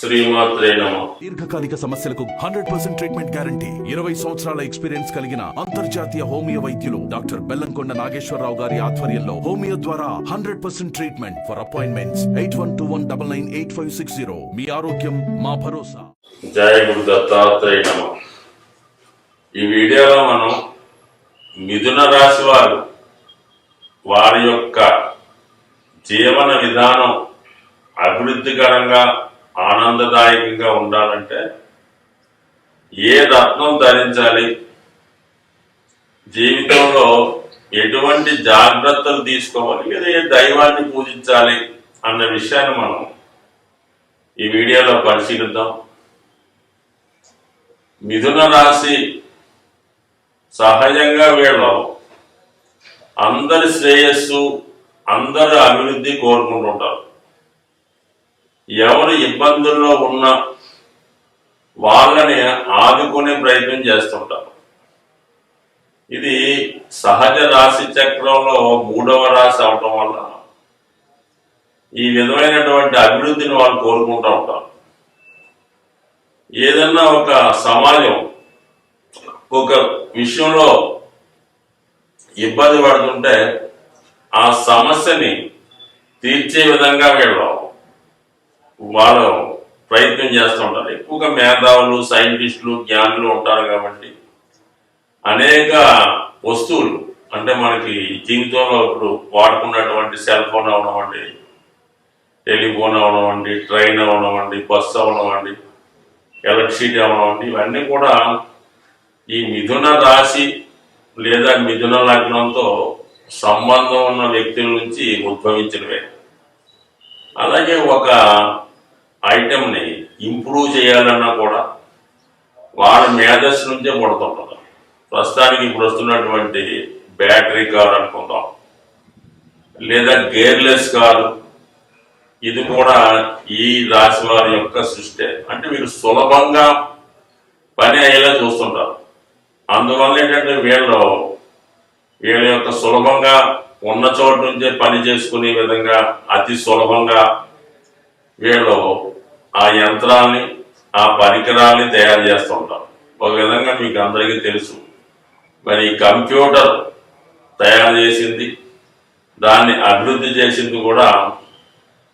శ్రీమాత్రే నమ. దీర్ఘకాలిక సమస్యలకు హండ్రెడ్ పర్సెంట్ ట్రీట్మెంట్ గ్యారంటీ. ఇరవై సంవత్సరాల ఎక్స్పీరియన్స్ కలిగిన అంతర్జాతీయ హోమియో వైద్యులు డాక్టర్ బెల్లంకొండ నాగేశ్వరరావు గారి ఆధ్వర్యంలో హోమియో ద్వారా hundred percent treatment for appointments. Eight one two one double nine eight five six zero. మీ ఆరోగ్యం మా భరోసా. జయ గురు దత్తాత్రేయ నమ. ఈ వీడియోలో మనం మిథున రాశి వారు వారి యొక్క జీవన విధానం అభివృద్ధికరంగా ఆనందదాయకంగా ఉండాలంటే ఏ రత్నం ధరించాలి? జీవితంలో ఎటువంటి జాగ్రత్తలు తీసుకోవాలి? లేదా ఏ దైవాన్ని పూజించాలి అన్న విషయాన్ని మనం ఈ వీడియోలో పరిశీలిద్దాం. మిథున రాశి సహజంగా వీళ్ళు అందరి శ్రేయస్సు అందరి అభివృద్ధి కోరుకుంటుంటారు. ఎవరు ఇబ్బందుల్లో ఉన్న వాళ్ళని ఆదుకునే ప్రయత్నం చేస్తుంటారు ఇది సహజ రాశి చక్రంలో మూడవ రాశి అవటం వల్ల ఈ విధమైనటువంటి అభివృద్ధిని వాళ్ళు కోరుకుంటూ ఉంటారు. ఏదన్నా ఒక సమాజం ఒక విషయంలో ఇబ్బంది పడుతుంటే ఆ సమస్యని తీర్చే విధంగా వీళ్ళు వాళ్ళు ప్రయత్నం చేస్తూ ఉంటారు. ఎక్కువగా మేధావులు సైంటిస్టులు జ్ఞానులు ఉంటారు కాబట్టి అనేక వస్తువులు అంటే మనకి జీవితంలో ఇప్పుడు వాడుకున్నటువంటి సెల్ ఫోన్ అవనివ్వండి టెలిఫోన్ అవనివ్వండి ట్రైన్ అవనివ్వండి బస్సు అవనివ్వండి ఎలక్ట్రిసిటీ అవనివ్వండి ఇవన్నీ కూడా ఈ మిథున రాశి లేదా మిథున లగ్నంతో సంబంధం ఉన్న వ్యక్తుల నుంచి ఉద్భవించినవే. అలాగే ఒక ఐటెంని ఇంప్రూవ్ చేయాలన్నా కూడా వాళ్ళ మేధస్సు నుంచే పుడుతుంటారు ప్రస్తుతానికి ఇప్పుడు వస్తున్నటువంటి బ్యాటరీ కార్ అనుకుందాం. లేదా గేర్లెస్ కారు. ఇది కూడా ఈ రాశి వారి యొక్క సృష్టి. అంటే మీరు సులభంగా పని అయ్యేలా చూస్తుంటారు. అందువల్ల ఏంటంటే వీళ్ళు వీళ్ళ యొక్క సులభంగా ఉన్న చోటు నుంచే పని చేసుకునే విధంగా అతి సులభంగా వీళ్ళు ఆ యంత్రాల్ని ఆ పరికరాల్ని తయారు చేస్తూ ఉంటాం. ఒక విధంగా మీకు అందరికీ తెలుసు. మరి ఈ కంప్యూటర్ తయారు చేసింది దాన్ని అభివృద్ధి చేసింది కూడా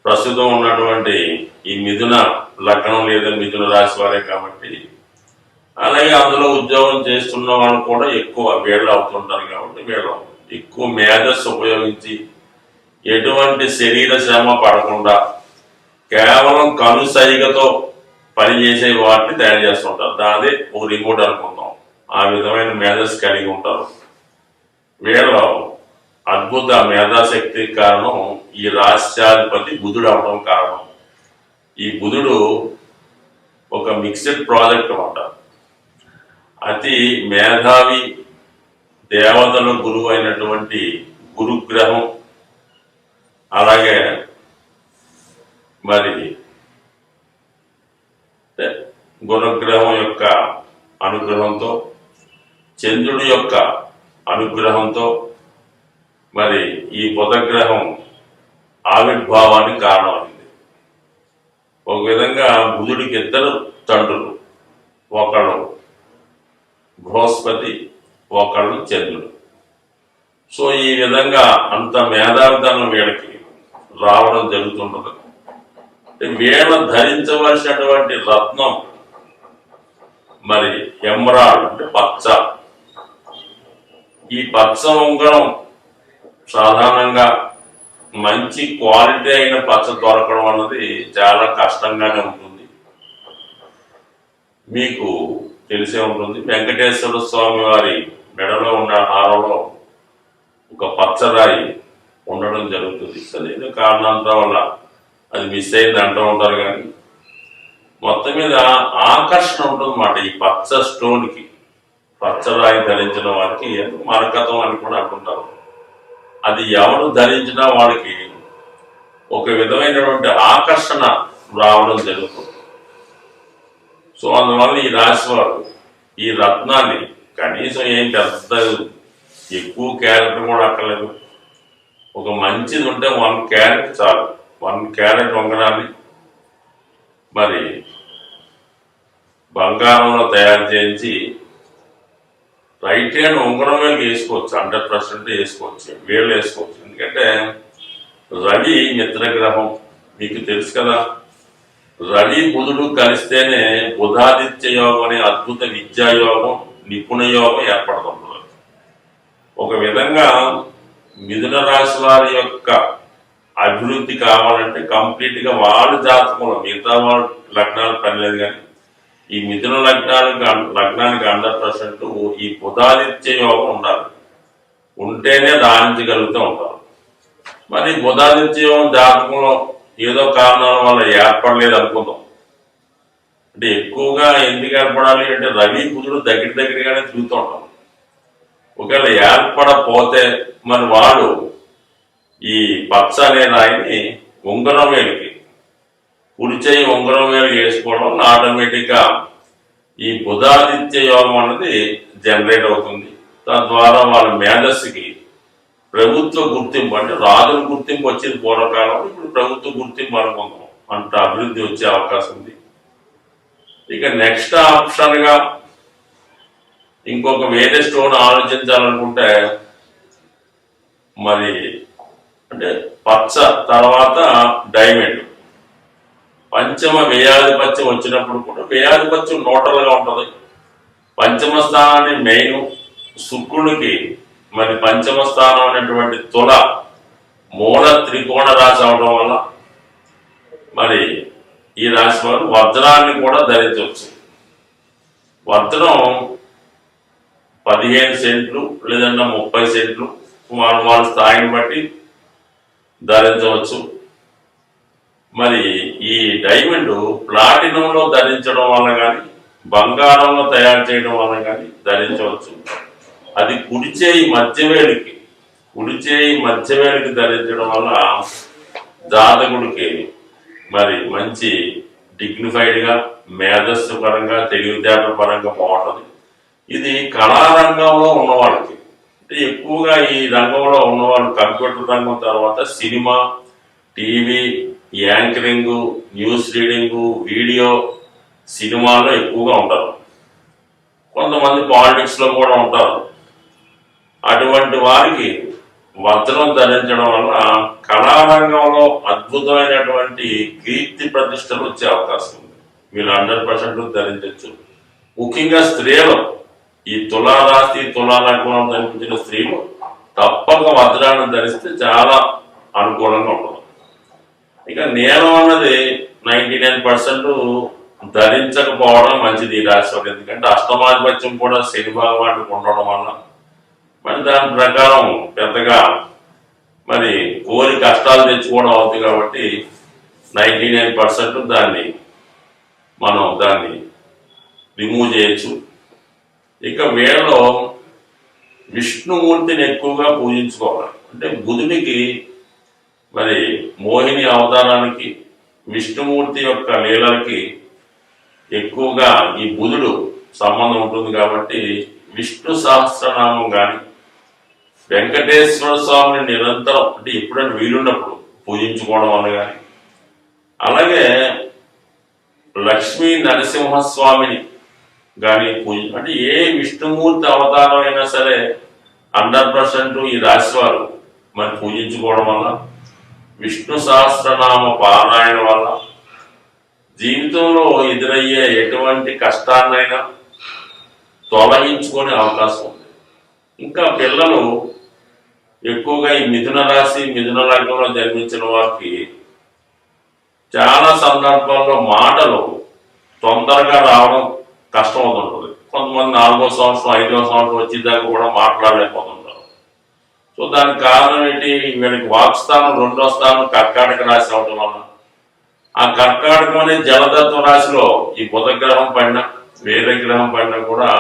ప్రస్తుతం ఉన్నటువంటి ఈ మిథున లగ్నం లేదా మిథున రాశి వారే కాబట్టి అలాగే అందులో ఉద్యోగం చేస్తున్న వాళ్ళు కూడా ఎక్కువ వేళ్ళు అవుతుంటారు కాబట్టి వేళ్ళు ఎక్కువ మేధస్సు ఉపయోగించి ఎటువంటి శరీర శ్రమ పడకుండా కేవలం కనుసైగతో పనిచేసే వాటిని తయారు చేస్తుంటారు. దాని ఒక రిమోట్ అనుకుందాం ఆ విధమైన మేధస్ కలిగి ఉంటారు. వీళ్ళ అద్భుత మేధాశక్తి కారణం ఈ రాష్ట్రాధిపతి బుధుడు అవడం కారణం. ఈ బుధుడు ఒక మిక్స్డ్ ప్రాజెక్ట్ అనమాట అతి మేధావి దేవతల గురువు అయినటువంటి గురుగ్రహం అలాగే మరి గుణగ్రహం యొక్క అనుగ్రహంతో చంద్రుడి యొక్క అనుగ్రహంతో మరి ఈ బుధగ్రహం ఆవిర్భావానికి కారణమైంది. ఒక విధంగా బుధుడికి ఇద్దరు తండ్రులు ఒకడు బృహస్పతి ఒకళ్ళు చంద్రుడు. సో ఈ విధంగా అంత మేధావితనం వీళ్ళకి రావడం జరుగుతుండదు వేళ ధరించవలసినటువంటి రత్నం మరి ఎమరాల్డ్ అంటే పచ్చ. ఈ పచ్చ ఉంగరం సాధారణంగా మంచి క్వాలిటీ అయిన పచ్చ దొరకడం అన్నది చాలా కష్టంగానే ఉంటుంది. మీకు తెలిసే ఉంటుంది వెంకటేశ్వర స్వామి వారి మెడలో ఉన్న హారంలో ఒక పచ్చరాయి ఉండడం జరుగుతుంది. సరైన ఏదో కారణాంతరం వల్ల అది మిస్ అయింది అంటూ ఉంటారు కానీ మొత్తం మీద ఆకర్షణ ఉంటుందన్నమాట ఈ పచ్చ స్టోన్కి పచ్చరాయి ధరించిన వారికి మరకతం అని కూడా అంటుంటారు. అది ఎవరు ధరించినా వాడికి ఒక విధమైనటువంటి ఆకర్షణ రావడం జరుగుతుంది. సో అందువల్ల ఈ రాశి వారు ఈ రత్నాన్ని కనీసం ఏం పెద్ద ఎక్కువ క్యారెట్ కూడా అక్కర్లేదు. ఒక మంచిది ఉంటే వన్ క్యారెట్ చాలు. వన్ క్యారెట్ వంగడాన్ని మరి బంగారంలో తయారు చేయించి రైట్ హ్యాండ్ ఉంగరం వేలు వేసుకోవచ్చు హండ్రెడ్ పర్సెంట్ వేసుకోవచ్చు వేలు వేసుకోవచ్చు. ఎందుకంటే రవి మిత్రగ్రహం మీకు తెలుసు కదా. రవి బుధుడు కలిస్తేనే బుధాదిత్య యోగం అనే అద్భుత విద్యాయోగం నిపుణ యోగం ఏర్పడుతుంది ఒక విధంగా మిథున రాశి వారి యొక్క అభివృద్ధి కావాలంటే కంప్లీట్గా వాళ్ళ జాతకంలో మిగతా వాళ్ళ లగ్నాలు పనిలేదు కానీ ఈ మిథున లగ్నానికి లగ్నానికి హండ్రెడ్ పర్సెంట్ ఈ బుధాదిత్య యోగం ఉండాలి. ఉంటేనే రాణించగలుగుతూ ఉంటారు. మరి బుధాదిత్య యోగం జాతకంలో ఏదో కారణాల వల్ల ఏర్పడలేదు అనుకుందాం. అంటే ఎక్కువగా ఎందుకు ఏర్పడాలి అంటే రవి కుదురు దగ్గర దగ్గరగానే తిరుగుతూ ఉంటాం ఒకవేళ ఏర్పడపోతే మరి వాడు ఈ పచ్చ అనే రాయిని ఉంగరం వేలికి కుడి చేయి ఉంగరం వేలు వేసుకోవడం వల్ల ఆటోమేటిక్గా ఈ బుధాదిత్య యోగం అన్నది జనరేట్ అవుతుంది. తద్వారా వాళ్ళ మేధస్సుకి ప్రభుత్వ గుర్తింపు అంటే రాజుల గుర్తింపు వచ్చింది పూర్వకాలంలో ఇప్పుడు ప్రభుత్వ గుర్తింపు అనుకుందాం. అంత అభివృద్ధి వచ్చే అవకాశం ఉంది. ఇక నెక్స్ట్ ఆప్షన్గా ఇంకొక వేరే స్టోన్ ఆలోచించాలనుకుంటే మరి అంటే పచ్చ తర్వాత డైమండ్. పంచమ వ్యయాధిపత్యం వచ్చినప్పుడు కూడా వ్యయాధిపత్యం నోటల్గా ఉంటుంది. పంచమ స్థానాన్ని మెయిన్ శుక్రుడికి మరి పంచమ స్థానం అనేటువంటి తుల మూల త్రికోణ రాశి అవడం వల్ల మరి ఈ రాశి వారు వజ్రాన్ని కూడా ధరించవచ్చు. వజ్రం పదిహేను సెంట్లు లేదన్నా ముప్పై సెంట్లు వాళ్ళ వాళ్ళ స్థాయిని బట్టి ధరించవచ్చు. మరి ఈ డైమండ్ ప్లాటినంలో ధరించడం వల్ల కానీ బంగారంలో తయారు చేయడం వల్ల కానీ ధరించవచ్చు. అది కుడిచేయి మధ్యవేలికి కుడిచేయి మధ్యవేలికి ధరించడం వల్ల జాతకుడికి మరి మంచి డిగ్నిఫైడ్గా మేధస్సు పరంగా తెలివితేటల పరంగా బాగుంటుంది. ఇది కళారంగంలో ఉన్నవాళ్ళకి అంటే ఎక్కువగా ఈ రంగంలో ఉన్నవాళ్ళు కంప్యూటర్ రంగం తర్వాత cinema TV anchoring news reading video సినిమాల్లో ఎక్కువగా ఉంటారు. కొంతమంది పాలిటిక్స్లో కూడా ఉంటారు. అటువంటి వారికి వజ్రం ధరించడం వల్ల కళారంగంలో అద్భుతమైనటువంటి కీర్తి ప్రతిష్టలు వచ్చే అవకాశం ఉంది. మీరు హండ్రెడ్ పర్సెంట్ ధరించవచ్చు ముఖ్యంగా స్త్రీలు ఈ తులారాశి తులాలగ్నం ధరించిన స్త్రీలు తప్పక వజ్రాన్ని ధరిస్తే చాలా అనుకూలంగా ఉంటుంది. ఇక నేను అన్నది నైంటీ నైన్ పర్సెంట్ ధరించకపోవడం మంచిది ఈ రాశి ఎందుకంటే అష్టమాధిపత్యం కూడా శని భగవానికి ఉండడం వల్ల మరి దాని ప్రకారం పెద్దగా మరి కోరి కష్టాలు తెచ్చుకోవడం అవుతుంది కాబట్టి నైంటీ నైన్ పర్సెంట్ దాన్ని మనం దాన్ని రిమూవ్ చేయొచ్చు. ఇక వీళ్ళలో విష్ణుమూర్తిని ఎక్కువగా పూజించుకోవాలి. అంటే బుధుడికి మరి మోహిని అవతారానికి విష్ణుమూర్తి యొక్క లీలలకి ఎక్కువగా ఈ బుధుడు సంబంధం ఉంటుంది కాబట్టి విష్ణు సహస్రనామం కానీ వెంకటేశ్వర స్వామిని నిరంతరం అంటే ఎప్పుడైనా వీలున్నప్పుడు పూజించుకోవడం వల్ల కానీ అలాగే లక్ష్మీ నరసింహస్వామిని కానీ పూజ అంటే ఏ విష్ణుమూర్తి అవతారం అయినా సరే హండ్రెడ్ పర్సెంట్ ఈ రాశి వారు మరి పూజించుకోవడం వల్ల విష్ణు సహస్రనామ పారాయణ వల్ల జీవితంలో ఎదురయ్యే ఎటువంటి కష్టాన్నైనా తొలగించుకునే అవకాశం ఉంది. ఇంకా పిల్లలు ఎక్కువగా ఈ మిథున రాశి మిథున లగ్నంలో జన్మించిన వారికి చాలా సందర్భాల్లో మాటలు తొందరగా రావడం కష్టం అవుతుంటుంది కొంతమంది నాలుగో సంవత్సరం ఐదో సంవత్సరం వచ్చేదాకా కూడా మాట్లాడలేకపోతుంటారు. సో దానికి కారణం ఏంటి? వీళ్ళకి వాక్స్థానం రెండో స్థానం కర్కాటక రాశి అవటం వలన. ఆ కర్కాటకం అనే జలతత్వ రాశిలో ఈ బుధగ్రహం పడిన వేరే గ్రహం పడినా కూడా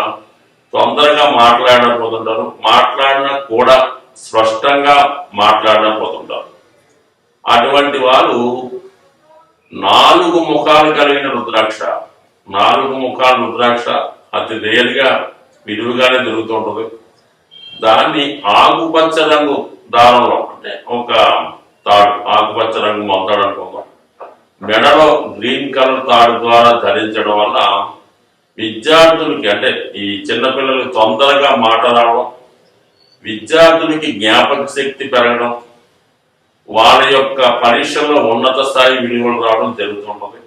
తొందరగా మాట్లాడకపోతుంటారు. మాట్లాడినా కూడా స్పష్టంగా మాట్లాడకపోతుంటారు. అటువంటి వాళ్ళు నాలుగు ముఖాలు కలిగిన రుద్రాక్ష. నాలుగు ముఖాలు రుద్రాక్ష అతి రేరుగా విలువగానే దొరుకుతుంటుంది దాన్ని ఆకుపచ్చ రంగు దారంలో అంటే ఒక తాడు ఆకుపచ్చ రంగు మొత్తాడు అనుకుందాం. మెడలో గ్రీన్ కలర్ తాడు ద్వారా ధరించడం వల్ల విద్యార్థులకి అంటే ఈ చిన్నపిల్లలకి తొందరగా మాట రావడం విద్యార్థులకి జ్ఞాపక శక్తి పెరగడం వాళ్ళ యొక్క పరీక్షల్లో ఉన్నత స్థాయి విలువలు రావడం జరుగుతుంటుంది.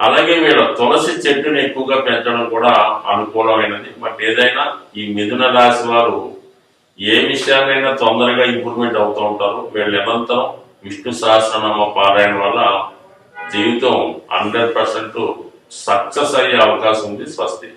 అలాగే వీళ్ళ తులసి చెట్టుని ఎక్కువగా పెంచడం కూడా అనుకూలమైనది. బట్ ఏదైనా ఈ మిథున రాశి వారు ఏ విషయాన్నైనా తొందరగా ఇంప్రూవ్మెంట్ అవుతూ ఉంటారు. వీళ్ళు నిరంతరం విష్ణు సహస్రనామ పారాయణ వల్ల జీవితం హండ్రెడ్ పర్సెంట్ సక్సెస్ అయ్యే అవకాశం ఉంది. స్వస్తి.